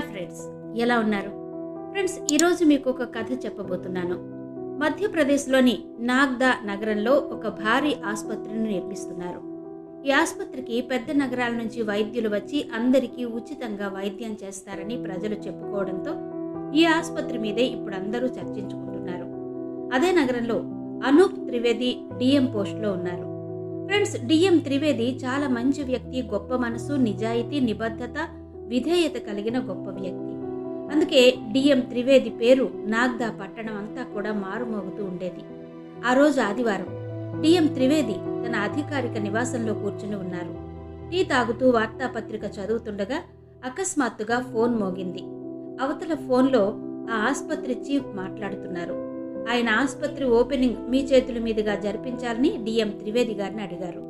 Hi friends. ఎలా ఉన్నారు? Friends ఈరోజు మీకు ఒక కథ చెప్పబోతున్నాను. మధ్యప్రదేశ్లోని నాగ్దా నగరంలో ఒక భారీ ఆసుపత్రిని నిర్మిస్తున్నారు. ఈ ఆసుపత్రికి పెద్ద నగరాల నుంచి వైద్యులు వచ్చి అందరికీ ఉచితంగా వైద్యం చేస్తారని ప్రజలు చెప్పుకోవడంతో ఈ ఆసుపత్రి మీదే ఇప్పుడు అందరూ చర్చించుకుంటున్నారు. అదే నగరంలో అనూప్ త్రివేది డిఎం పోస్ట్లో ఉన్నారు. ఫ్రెండ్స్ డిఎం త్రివేది చాలా మంచి వ్యక్తి గొప్ప మనసు నిజాయితీ నిబద్ధత విధేయత కలిగిన గొప్ప వ్యక్తి. అందుకే డిఎం త్రివేది పేరు నాగ్దా పట్టణం అంతా కూడా మారుమోగుతూ ఉండేది. ఆ రోజు ఆదివారం డిఎం త్రివేది తన అధికారిక నివాసంలో కూర్చుని ఉన్నారు. టీ తాగుతూ వార్తాపత్రిక చదువుతుండగా అకస్మాత్తుగా ఫోన్ మోగింది. అవతల ఫోన్లో ఆ ఆసుపత్రి చీఫ్ మాట్లాడుతున్నారు. ఆయన ఆసుపత్రి ఓపెనింగ్ మీ చేతుల మీదుగా జరిపించాలని డిఎం త్రివేది గారిని అడిగారు.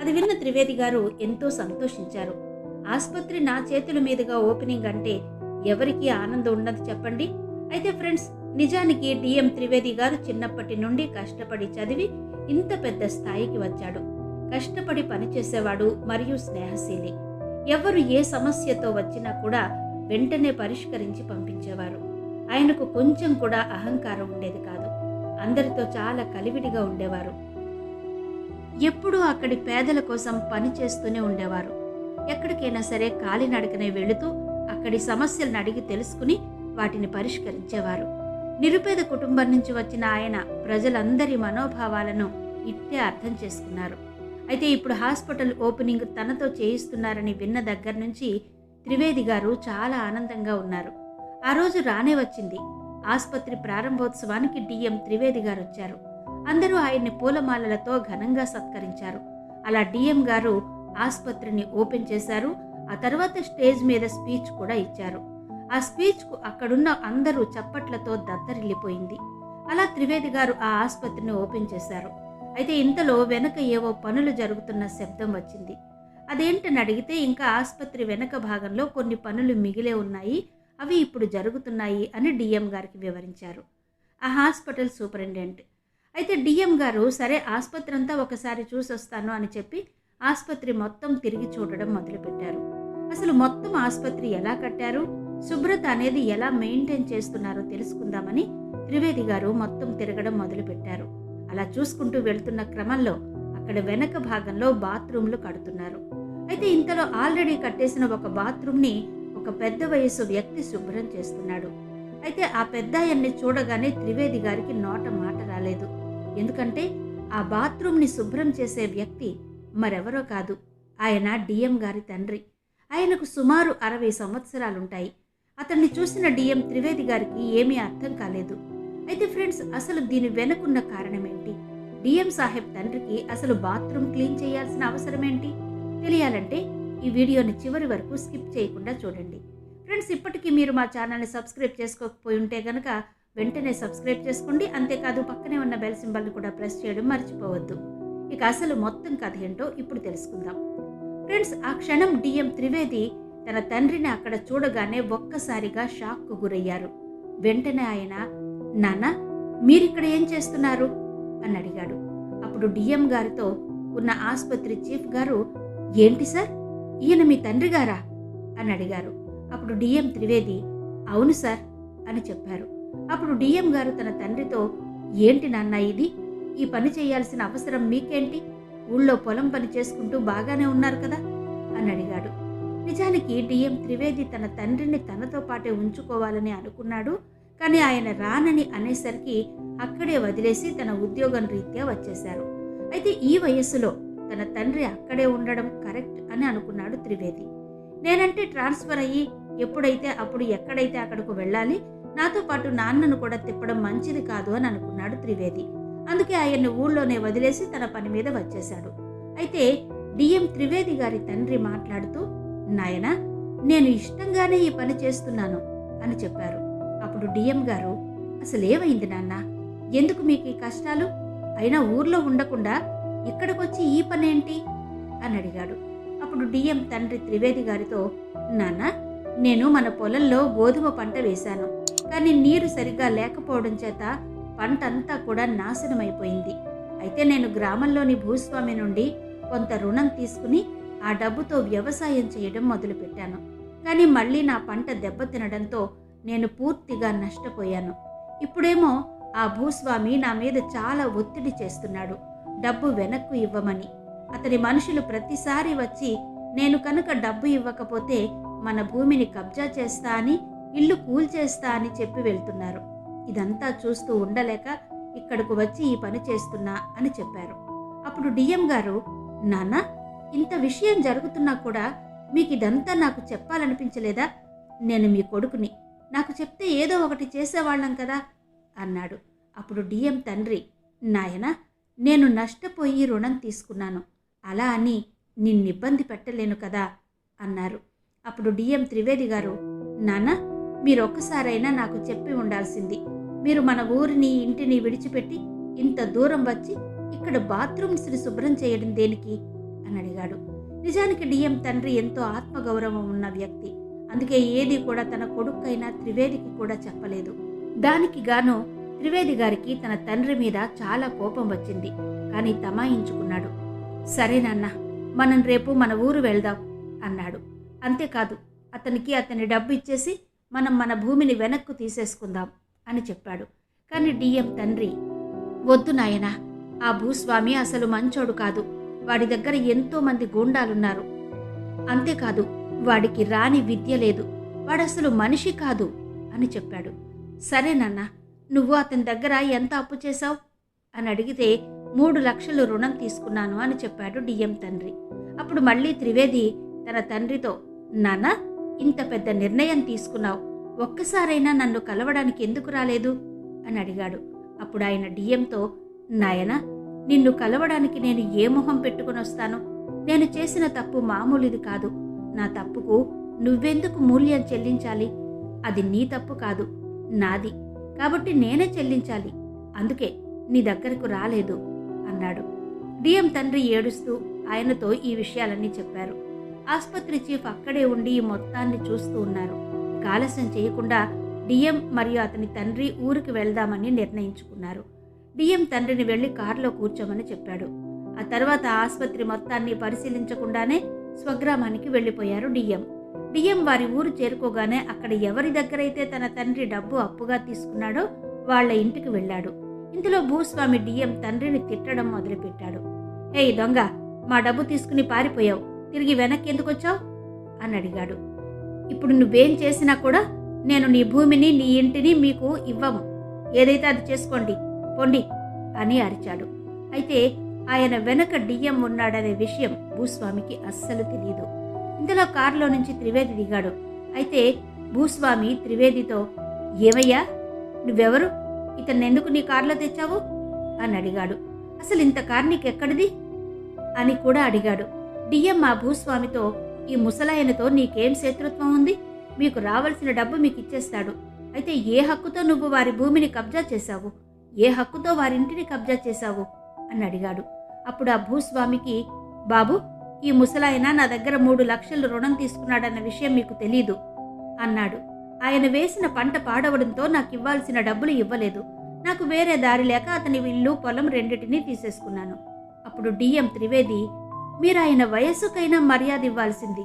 అది విన్న త్రివేది గారు ఎంతో సంతోషించారు. ఆసుపత్రి నా చేతుల మీదుగా ఓపెనింగ్ అంటే ఎవరికి ఆనందం ఉండదు చెప్పండి. అయితే ఫ్రెండ్స్ నిజానికి డిఎం త్రివేది గారు చిన్నప్పటి నుండి కష్టపడి చదివి ఇంత పెద్ద స్థాయికి వచ్చాడు. కష్టపడి పనిచేసేవాడు మరియు స్నేహశీలి. ఎవరు ఏ సమస్యతో వచ్చినా కూడా వెంటనే పరిష్కరించి పంపించేవారు. ఆయనకు కొంచెం కూడా అహంకారం ఉండేది కాదు. అందరితో చాలా కలివిడిగా ఉండేవారు. ఎప్పుడూ అక్కడి పేదల కోసం పని చేస్తూనే ఉండేవారు. ఎక్కడికైనా సరే కాలినడకనే వెళుతూ అక్కడి సమస్యలను అడిగి తెలుసుకుని వాటిని పరిష్కరించేవారు. నిరుపేద కుటుంబం నుంచి వచ్చిన ఆయన ప్రజలందరి మనోభావాలను ఇట్టే అర్థం చేసుకున్నారు. అయితే ఇప్పుడు హాస్పిటల్ ఓపెనింగ్ తనతో చేయిస్తున్నారని విన్న దగ్గర నుంచి త్రివేది గారు చాలా ఆనందంగా ఉన్నారు. ఆ రోజు రానే వచ్చింది. ఆసుపత్రి ప్రారంభోత్సవానికి డిఎం త్రివేది గారు వచ్చారు. అందరూ ఆయన్ని పూలమాలలతో ఘనంగా సత్కరించారు. అలా డిఎం గారు ఆసుపత్రిని ఓపెన్ చేశారు. ఆ తర్వాత స్టేజ్ మీద స్పీచ్ కూడా ఇచ్చారు. ఆ స్పీచ్కు అక్కడున్న అందరూ చప్పట్లతో దద్దరిల్లిపోయింది. అలా త్రివేది గారు ఆ ఆసుపత్రిని ఓపెన్ చేశారు. అయితే ఇంతలో వెనక ఏవో పనులు జరుగుతున్న శబ్దం వచ్చింది. అదేంటని అడిగితే ఇంకా ఆసుపత్రి వెనక భాగంలో కొన్ని పనులు మిగిలే ఉన్నాయి. అవి ఇప్పుడు జరుగుతున్నాయి అని డిఎం గారికి వివరించారు. ఆ హాస్పిటల్ సూపరింటెండెంట్. అయితే డిఎం గారు సరే ఆసుపత్రి అంతా ఒకసారి చూసొస్తాను అని చెప్పి ఆసుపత్రి మొత్తం తిరిగి చూడడం మొదలుపెట్టారు. అసలు మొత్తం ఆసుపత్రి ఎలా కట్టారు? శుభ్రత అనేది ఎలా మెయింటైన్ చేస్తున్నారో తెలుసుకుందామని త్రివేది గారు మొత్తం తిరగడం మొదలుపెట్టారు. అలా చూసుకుంటూ వెళ్తున్న క్రమంలో అక్కడ వెనక భాగంలో బాత్రూమ్లు కడుతున్నారు. అయితే ఇంతలో ఆల్రెడీ కట్టేసిన ఒక బాత్రూమ్ని ఒక పెద్ద వయసు వ్యక్తి శుభ్రం చేస్తున్నాడు. అయితే ఆ పెద్దాయన్ని చూడగానే త్రివేది గారికి నోట మాట రాలేదు. ఎందుకంటే ఆ బాత్రూమ్ని శుభ్రం చేసే వ్యక్తి మరెవరో కాదు. ఆయన డిఎం గారి తండ్రి. ఆయనకు సుమారు అరవై సంవత్సరాలుంటాయి. అతన్ని చూసిన డిఎం త్రివేది గారికి ఏమీ అర్థం కాలేదు. అయితే ఫ్రెండ్స్ అసలు దీని వెనుకున్న కారణమేంటి? డిఎం సాహెబ్ తండ్రికి అసలు బాత్రూమ్ క్లీన్ చేయాల్సిన అవసరం ఏంటి తెలియాలంటే ఈ వీడియోని చివరి వరకు స్కిప్ చేయకుండా చూడండి. ఫ్రెండ్స్ ఇప్పటికీ మీరు మా ఛానల్ని సబ్స్క్రైబ్ చేసుకోకపోయి ఉంటే గనక వెంటనే సబ్స్క్రైబ్ చేసుకోండి. అంతేకాదు పక్కనే ఉన్న బెల్ సింబల్ని కూడా ప్రెస్ చేయడం మర్చిపోవద్దు. ఇక అసలు మొత్తం కథ ఏంటో ఇప్పుడు తెలుసుకుందాం. ఫ్రెండ్స్ ఆ క్షణం డిఎం త్రివేది తన తండ్రిని అక్కడ చూడగానే ఒక్కసారిగా షాక్కు గురయ్యారు. వెంటనే ఆయన నాన్న మీరిక్కడ ఏం చేస్తున్నారు? అని అడిగాడు. అప్పుడు డిఎం గారితో ఉన్న ఆసుపత్రి చీఫ్ గారు ఏంటి సార్? ఈయన మీ తండ్రి గారా? అని అడిగారు. అప్పుడు డిఎం త్రివేది అవును సార్ అని చెప్పారు. అప్పుడు డిఎం గారు తన తండ్రితో ఏంటి నాన్న ఇది? ఈ పని చేయాల్సిన అవసరం మీకేంటి? ఊళ్ళో పొలం పని చేసుకుంటూ బాగానే ఉన్నారు కదా? అని అడిగాడు. నిజానికి డిఎం త్రివేది తన తండ్రిని తనతో పాటే ఉంచుకోవాలని అనుకున్నాడు. కానీ ఆయన రానని అనేసరికి అక్కడే వదిలేసి తన ఉద్యోగం రీత్యా వచ్చేశారు. అయితే ఈ వయస్సులో తన తండ్రి అక్కడే ఉండడం కరెక్ట్ అని అనుకున్నాడు త్రివేది. నేనంటే ట్రాన్స్ఫర్ అయ్యి ఎప్పుడైతే అప్పుడు ఎక్కడైతే అక్కడకు వెళ్ళాలి నాతో పాటు నాన్నను కూడా తిప్పడం మంచిది కాదు అని అనుకున్నాడు త్రివేది. అందుకే ఆయన్ని ఊళ్ళోనే వదిలేసి తన పని మీద వచ్చేశాడు. అయితే డిఎం త్రివేది గారి తండ్రి మాట్లాడుతూ నాయన నేను ఇష్టంగానే ఈ పని చేస్తున్నాను అని చెప్పారు. అప్పుడు డిఎం గారు అసలేమైంది నాన్న? ఎందుకు మీకు ఈ కష్టాలు? అయినా ఊర్లో ఉండకుండా ఇక్కడికొచ్చి ఈ పనేంటి? అని అడిగాడు. అప్పుడు డిఎం తండ్రి త్రివేది గారితో నాన్న నేను మన పొలంలో గోధుమ పంట వేశాను. కానీ నీరు సరిగ్గా లేకపోవడం చేత పంట అంతా కూడా నాశనమైపోయింది. అయితే నేను గ్రామంలోని భూస్వామి నుండి కొంత రుణం తీసుకుని ఆ డబ్బుతో వ్యవసాయం చేయడం మొదలుపెట్టాను. కానీ మళ్ళీ నా పంట దెబ్బతినడంతో నేను పూర్తిగా నష్టపోయాను. ఇప్పుడేమో ఆ భూస్వామి నా మీద చాలా ఒత్తిడి చేస్తున్నాడు. డబ్బు వెనక్కు ఇవ్వమని. అతని మనుషులు ప్రతిసారి వచ్చి నేను కనుక డబ్బు ఇవ్వకపోతే మన భూమిని కబ్జా చేస్తా అని ఇల్లు కూల్చేస్తా అని చెప్పి వెళ్తున్నారు. ఇదంతా చూస్తూ ఉండలేక ఇక్కడకు వచ్చి ఈ పని చేస్తున్నా అని చెప్పారు. అప్పుడు డిఎం గారు నాన్న ఇంత విషయం జరుగుతున్నా కూడా మీకు ఇదంతా నాకు చెప్పాలనిపించలేదా? నేను మీ కొడుకుని. నాకు చెప్తే ఏదో ఒకటి చేసేవాళ్ళం కదా అన్నాడు. అప్పుడు డిఎం తండ్రి నాయనా నేను నష్టపోయి రుణం తీసుకున్నాను. అలా అని నిన్నిబ్బంది పెట్టలేను కదా అన్నారు. అప్పుడు డిఎం త్రివేది గారు నాన్న మీరొక్కసారైనా నాకు చెప్పి ఉండాల్సింది. మీరు మన ఊరిని ఇంటిని విడిచిపెట్టి ఇంత దూరం వచ్చి ఇక్కడ బాత్రూమ్స్ని శుభ్రం చేయడం దేనికి? అని అడిగాడు. నిజానికి డిఎం తండ్రి ఎంతో ఆత్మగౌరవం ఉన్న వ్యక్తి. అందుకే ఏది కూడా తన కొడుకైనా త్రివేదికి కూడా చెప్పలేదు. దానికి గాను త్రివేది గారికి తన తండ్రి మీద చాలా కోపం వచ్చింది. కానీ తమాయించుకున్నాడు. సరే నాన్న మనం రేపు మన ఊరు వెళ్దాం అన్నాడు. అంతేకాదు అతనికి అతని డబ్బు ఇచ్చేసి మనం మన భూమిని వెనక్కు తీసేసుకుందాం. అని చెప్పాడు. కానీ డిఎం తండ్రి వద్దు నాయనా ఆ భూస్వామి అసలు మంచోడు కాదు. వాడి దగ్గర ఎంతో మంది గూండాలున్నారు. అంతేకాదు వాడికి రాని విద్య లేదు. వాడసలు మనిషి కాదు అని చెప్పాడు. సరే నాన్న నువ్వు అతని దగ్గర ఎంత అప్పు చేశావు? అని అడిగితే మూడు లక్షలు రుణం తీసుకున్నాను అని చెప్పాడు డిఎం తండ్రి. అప్పుడు మళ్ళీ త్రివేది తన తండ్రితో నాన్న ఇంత పెద్ద నిర్ణయం తీసుకున్నావు. ఒక్కసారైనా నన్ను కలవడానికి ఎందుకు రాలేదు? అని అడిగాడు. అప్పుడు ఆయన డిఎంతో నాయనా నిన్ను కలవడానికి నేను ఏ మొహం పెట్టుకుని వస్తాను? నేను చేసిన తప్పు మామూలుది కాదు. నా తప్పుకు నువ్వెందుకు మూల్యం చెల్లించాలి? అది నీ తప్పు కాదు నాది. కాబట్టి నేనే చెల్లించాలి. అందుకే నీ దగ్గరకు రాలేదు అన్నాడు. డిఎం తండ్రి ఏడుస్తూ ఆయనతో ఈ విషయాలన్నీ చెప్పారు. ఆసుపత్రి చీఫ్ అక్కడే ఉండి ఈ మొత్తాన్ని చూస్తూ ఉన్నారు. ఇంకా ఆలస్యం చేయకుండా డిఎం మరియు అతని తండ్రి ఊరికి వెళ్దామని నిర్ణయించుకున్నారు. డిఎం తండ్రిని వెళ్ళి కారులో కూర్చోమని చెప్పాడు. ఆ తర్వాత ఆసుపత్రి మొత్తాన్ని పరిశీలించకుండానే స్వగ్రామానికి వెళ్ళిపోయారు డిఎం. డిఎం వారి ఊరు చేరుకోగానే అక్కడ ఎవరి దగ్గరైతే తన తండ్రి డబ్బు అప్పుగా తీసుకున్నాడో వాళ్ళ ఇంటికి వెళ్ళాడు. ఇందులో భూస్వామి డిఎం తండ్రిని తిట్టడం మొదలుపెట్టాడు. ఏయ్ దొంగ మా డబ్బు తీసుకుని పారిపోయావు. తిరిగి వెనక్కి ఎందుకు వచ్చావు అని అడిగాడు. ఇప్పుడు నువ్వేం చేసినా కూడా నేను నీ భూమిని నీ ఇంటిని మీకు ఇవ్వము. ఏదైతే అది చేసుకోండి పొండి అని అరిచాడు. అయితే ఆయన వెనక డిఎం ఉన్నాడనే విషయం భూస్వామికి అస్సలు తెలియదు ఇంతలో కారులో నుంచి త్రివేది దిగాడు. అయితే భూస్వామి త్రివేదితో ఏమయ్యా నువ్వెవరు? ఇతన్ని ఎందుకు నీ కారులో తెచ్చావు? అని అడిగాడు. అసలు ఇంత కారు నీకెక్కడిది? అని కూడా అడిగాడు. డిఎం ఆ భూస్వామితో ఈ ముసలాయనతో నీకేం శత్రుత్వం ఉంది? మీకు రావలసిన డబ్బు మీకు ఇచ్చేస్తాడు అయితే ఏ హక్కుతో నువ్వు వారి భూమిని కబ్జా చేశావు? ఏ హక్కుతో వారింటిని కబ్జా చేశావు? అని అడిగాడు. అప్పుడు ఆ భూస్వామికి బాబు ఈ ముసలాయన నా దగ్గర మూడు లక్షలు రుణం తీసుకున్నాడన్న విషయం మీకు తెలీదు అన్నాడు. ఆయన వేసిన పంట పాడవడంతో నాకు ఇవ్వాల్సిన డబ్బులు ఇవ్వలేదు. నాకు వేరే దారి లేక అతని ఇల్లు పొలం రెండిటినీ తీసేసుకున్నాను. అప్పుడు డిఎం త్రివేది మీరు ఆయన వయస్సుకైనా మర్యాద ఇవ్వాల్సింది.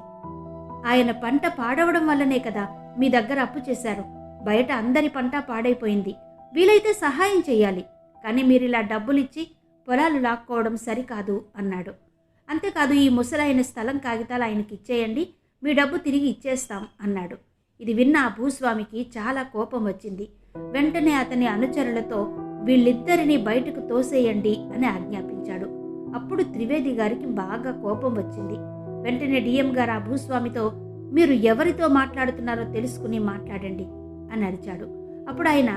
ఆయన పంట పాడవడం వల్లనే కదా మీ దగ్గర అప్పు చేశారు. బయట అందరి పంట పాడైపోయింది. వీలైతే సహాయం చేయాలి. కానీ మీరు ఇలా డబ్బులిచ్చి పొలాలు లాక్కోవడం సరికాదు అన్నాడు. అంతేకాదు ఈ ముసలాయన స్థలం కాగితాలు ఆయనకి ఇచ్చేయండి. మీ డబ్బు తిరిగి ఇచ్చేస్తాం అన్నాడు. ఇది విన్న ఆ భూస్వామికి చాలా కోపం వచ్చింది. వెంటనే అతని అనుచరులతో వీళ్ళిద్దరిని బయటకు తోసేయండి అని ఆజ్ఞాపించాడు. అప్పుడు త్రివేది గారికి బాగా కోపం వచ్చింది. వెంటనే డిఎం గారు ఆ భూస్వామితో మీరు ఎవరితో మాట్లాడుతున్నారో తెలుసుకుని మాట్లాడండి అని అరిచాడు. అప్పుడు ఆయన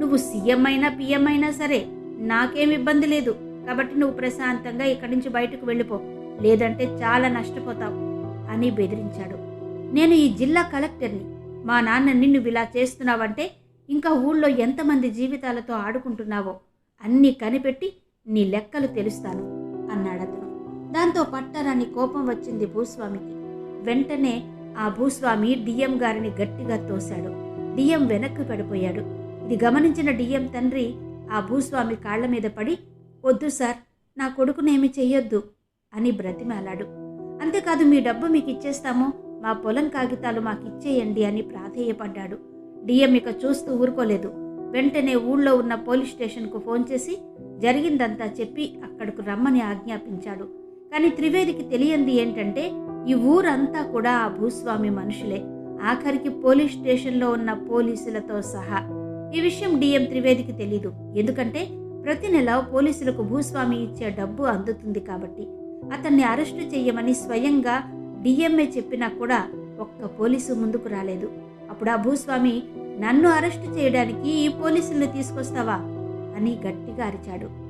నువ్వు సీఎం అయినా పిఎం అయినా సరే నాకేం ఇబ్బంది లేదు. కాబట్టి నువ్వు ప్రశాంతంగా ఇక్కడి నుంచి బయటకు వెళ్ళిపో. లేదంటే చాలా నష్టపోతావు అని బెదిరించాడు. నేను ఈ జిల్లా కలెక్టర్ని. మా నాన్నని నువ్వు ఇలా చేస్తున్నావంటే ఇంకా ఊళ్ళో ఎంతమంది జీవితాలతో ఆడుకుంటున్నావో అన్నీ కనిపెట్టి నీ లెక్కలు తెలుస్తాను. దాంతో పట్టరాని కోపం వచ్చింది భూస్వామికి. వెంటనే ఆ భూస్వామి డిఎం గారిని గట్టిగా తోశాడు. డిఎం వెనక్కి పడిపోయాడు. ఇది గమనించిన డిఎం తండ్రి ఆ భూస్వామి కాళ్ళ మీద పడి వద్దు సార్ నా కొడుకునేమి చెయ్యొద్దు అని బ్రతిమాలాడు. అంతేకాదు మీ డబ్బు మీకు ఇచ్చేస్తాము మా పొలం కాగితాలు మాకు ఇచ్చేయండి అని ప్రాధేయపడ్డాడు. డిఎం ఇక చూస్తూ ఊరుకోలేదు. వెంటనే ఊళ్ళో ఉన్న పోలీస్ స్టేషన్కు ఫోన్ చేసి జరిగిందంతా చెప్పి అక్కడకు రమ్మని ఆజ్ఞాపించాడు. కానీ త్రివేదికి తెలియంది ఏంటంటే ఈ ఊరంతా కూడా ఆ భూస్వామి మనుషులే. ఆఖరికి పోలీస్ స్టేషన్లో ఉన్న పోలీసులతో సహా. ఈ విషయం డిఎం త్రివేదికి తెలీదు. ఎందుకంటే ప్రతి నెల పోలీసులకు భూస్వామి ఇచ్చే డబ్బు అందుతుంది కాబట్టి. అతన్ని అరెస్టు చేయమని స్వయంగా డిఎంఏ చెప్పినా కూడా ఒక్క పోలీసు ముందుకు రాలేదు. అప్పుడు ఆ భూస్వామి నన్ను అరెస్టు చేయడానికి ఈ పోలీసుల్ని తీసుకొస్తావా? అని గట్టిగా అరిచాడు.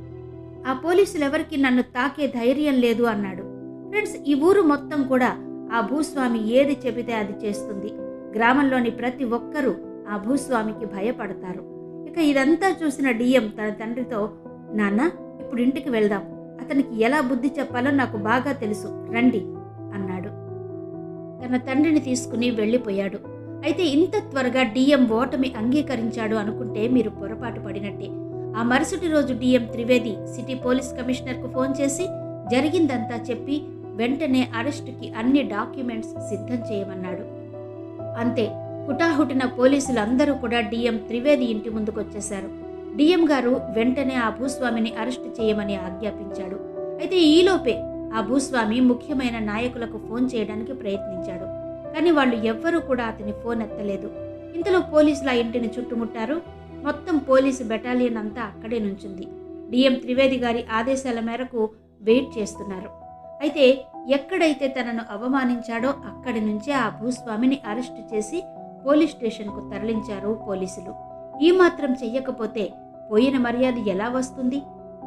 ఆ పోలీసులు ఎవరికి నన్ను తాకే ధైర్యం లేదు అన్నాడు. ఫ్రెండ్స్ ఈ ఊరు మొత్తం కూడా ఆ భూస్వామి ఏది చెబితే అది చేస్తుంది. గ్రామంలోని ప్రతి ఒక్కరూ ఆ భూస్వామికి భయపడతారు. ఇక ఇదంతా చూసిన డిఎం తన తండ్రితో నాన్న ఇప్పుడు ఇంటికి వెళ్దాం. అతనికి ఎలా బుద్ధి చెప్పాలో నాకు బాగా తెలుసు. రండి అన్నాడు. తన తండ్రిని తీసుకుని వెళ్ళిపోయాడు. అయితే ఇంత త్వరగా డిఎం ఓటమి అంగీకరించాడు అనుకుంటే మీరు పొరపాటు పడినట్టే. ఆ మరుసటి రోజు డిఎం త్రివేది సిటీ పోలీస్ కమిషనర్కు ఫోన్ చేసి జరిగిందంతా చెప్పి వెంటనే అరెస్టుకి అన్ని డాక్యుమెంట్స్ సిద్ధం చేయమన్నాడు. అంతే హుటాహుటిన పోలీసులు అందరూ కూడా డిఎం త్రివేది ఇంటి ముందుకొచ్చేశారు. డిఎం గారు వెంటనే ఆ భూస్వామిని అరెస్టు చేయమని ఆజ్ఞాపించాడు. అయితే ఈలోపే ఆ భూస్వామి ముఖ్యమైన నాయకులకు ఫోన్ చేయడానికి ప్రయత్నించాడు. కానీ వాళ్ళు ఎవ్వరూ కూడా అతని ఫోన్ ఎత్తలేదు. ఇంతలో పోలీసులు ఆ ఇంటిని చుట్టుముట్టారు. మొత్తం పోలీసు బెటాలియన్ అంతా అక్కడే నుంచింది. డిఎం త్రివేది గారి ఆదేశాల మేరకు వెయిట్ చేస్తున్నారు. అయితే ఎక్కడైతే తనను అవమానించాడో అక్కడి నుంచే ఆ భూస్వామిని అరెస్టు చేసి పోలీస్ స్టేషన్కు తరలించారు పోలీసులు. ఈ మాత్రం చెయ్యకపోతే పోయిన మర్యాద ఎలా వస్తుంది?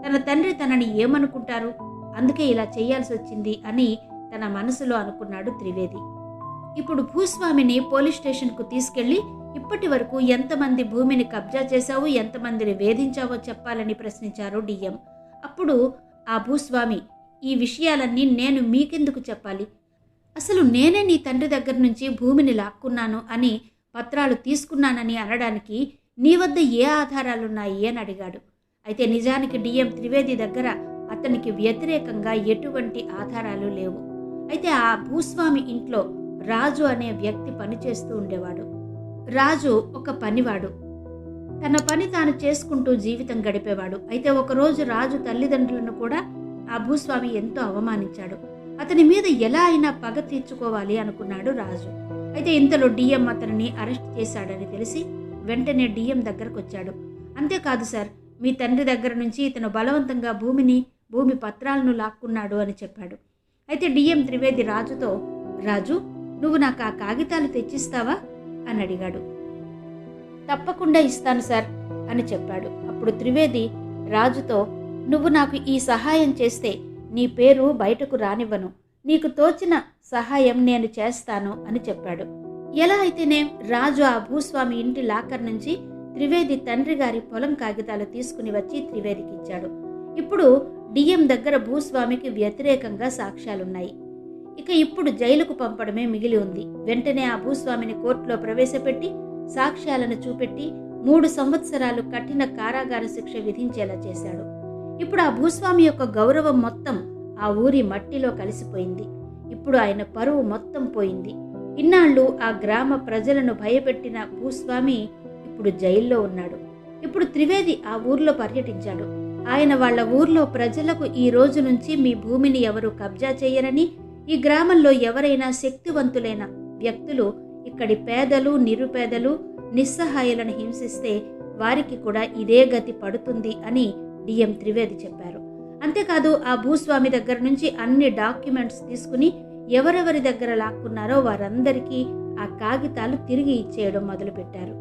తన తండ్రి తనని ఏమనుకుంటారు? అందుకే ఇలా చేయాల్సి వచ్చింది అని తన మనసులో అనుకున్నాడు త్రివేది. ఇప్పుడు భూస్వామిని పోలీస్ స్టేషన్కు తీసుకెళ్ళి ఇప్పటి వరకు ఎంతమంది భూమిని కబ్జా చేశావు ఎంతమందిని వేధించావో చెప్పాలని ప్రశ్నించారు డిఎం. అప్పుడు ఆ భూస్వామి ఈ విషయాలన్నీ నేను మీకెందుకు చెప్పాలి? అసలు నేనే నీ తండ్రి దగ్గర నుంచి భూమిని లాక్కున్నాను అని పత్రాలు తీసుకున్నానని అనడానికి నీ వద్ద ఏ ఆధారాలున్నాయి అని అడిగాడు. అయితే నిజానికి డిఎం త్రివేది దగ్గర అతనికి వ్యతిరేకంగా ఎటువంటి ఆధారాలు లేవు. అయితే ఆ భూస్వామి ఇంట్లో రాజు అనే వ్యక్తి పనిచేస్తూ ఉండేవాడు. రాజు ఒక పనివాడు. తన పని తాను చేసుకుంటూ జీవితం గడిపేవాడు. అయితే ఒకరోజు రాజు తల్లిదండ్రులను కూడా ఆ భూస్వామి ఎంతో అవమానించాడు. అతని మీద ఎలా అయినా పగ తీర్చుకోవాలి అనుకున్నాడు రాజు. అయితే ఇంతలో డిఎం అతనిని అరెస్ట్ చేశాడని తెలిసి వెంటనే డిఎం దగ్గరకు వచ్చాడు అంతేకాదు సార్ మీ తండ్రి దగ్గర నుంచి ఇతను బలవంతంగా భూమిని భూమి పత్రాలను లాక్కున్నాడు అని చెప్పాడు. అయితే డిఎం త్రివేది రాజుతో రాజు నువ్వు నాకు ఆ కాగితాలు తెచ్చిస్తావా? అని అడిగాడు. తప్పకుండా ఇస్తాను సార్ అని చెప్పాడు. అప్పుడు త్రివేది రాజుతో నువ్వు నాకు ఈ సహాయం చేస్తే నీ పేరు బయటకు రానివ్వను. నీకు తోచిన సహాయం నేను చేస్తాను అని చెప్పాడు. ఎలా అయితేనే రాజు ఆ భూస్వామి ఇంటి లాకర్ నుంచి త్రివేది తండ్రి గారి పొలం కాగితాలు తీసుకుని వచ్చి త్రివేదికి ఇచ్చాడు ఇప్పుడు డిఎం దగ్గర భూస్వామికి వ్యతిరేకంగా సాక్ష్యాలున్నాయి. ఇక ఇప్పుడు జైలుకు పంపడమే మిగిలి ఉంది. వెంటనే ఆ భూస్వామిని కోర్టులో ప్రవేశపెట్టి సాక్ష్యాలను చూపెట్టి మూడు సంవత్సరాలు కఠిన కారాగార శిక్ష విధించేలా చేశాడు. ఇప్పుడు ఆ భూస్వామి యొక్క గౌరవం మొత్తం ఆ ఊరి మట్టిలో కలిసిపోయింది. ఇప్పుడు ఆయన పరువు మొత్తం పోయింది. ఇన్నాళ్ళు ఆ గ్రామ ప్రజలను భయపెట్టిన భూస్వామి ఇప్పుడు జైల్లో ఉన్నాడు. ఇప్పుడు త్రివేది ఆ ఊర్లో పర్యటించాడు. ఆయన వాళ్ళ ఊర్లో ప్రజలకు ఈ రోజు నుంచి మీ భూమిని ఎవరు కబ్జా చేయరని ఈ గ్రామంలో ఎవరైనా శక్తివంతులైన వ్యక్తులు ఇక్కడి పేదలు నిరుపేదలు నిస్సహాయులను హింసిస్తే వారికి కూడా ఇదే గతి పడుతుంది అని డిఎం త్రివేది చెప్పారు. అంతేకాదు ఆ భూస్వామి దగ్గర నుంచి అన్ని డాక్యుమెంట్స్ తీసుకుని ఎవరెవరి దగ్గర లాక్కున్నారో వారందరికీ ఆ కాగితాలు తిరిగి ఇచ్చేయడం మొదలుపెట్టారు.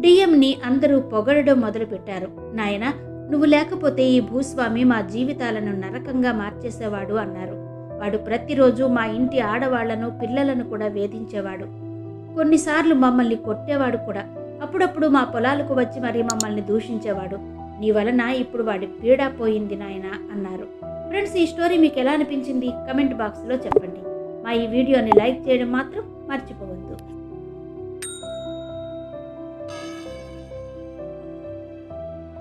డిఎంని అందరూ పొగడడం మొదలుపెట్టారు. నాయన నువ్వు లేకపోతే ఈ భూస్వామి మా జీవితాలను నరకంగా మార్చేసేవాడు అన్నారు. వాడు ప్రతిరోజు మా ఇంటి ఆడవాళ్ళను పిల్లలను కూడా వేధించేవాడు. కొన్నిసార్లు మమ్మల్ని కొట్టేవాడు కూడా. అప్పుడప్పుడు మా పొలాలకు వచ్చి మరీ మమ్మల్ని దూషించేవాడు. నీ వలన ఇప్పుడు వాడి పీడ పోయింది నాయన అన్నారు. ఫ్రెండ్స్ ఈ స్టోరీ మీకు ఎలా అనిపించింది? కమెంట్ బాక్స్లో చెప్పండి. మా ఈ వీడియోని లైక్ చేయడం మాత్రం మర్చిపోవద్దు.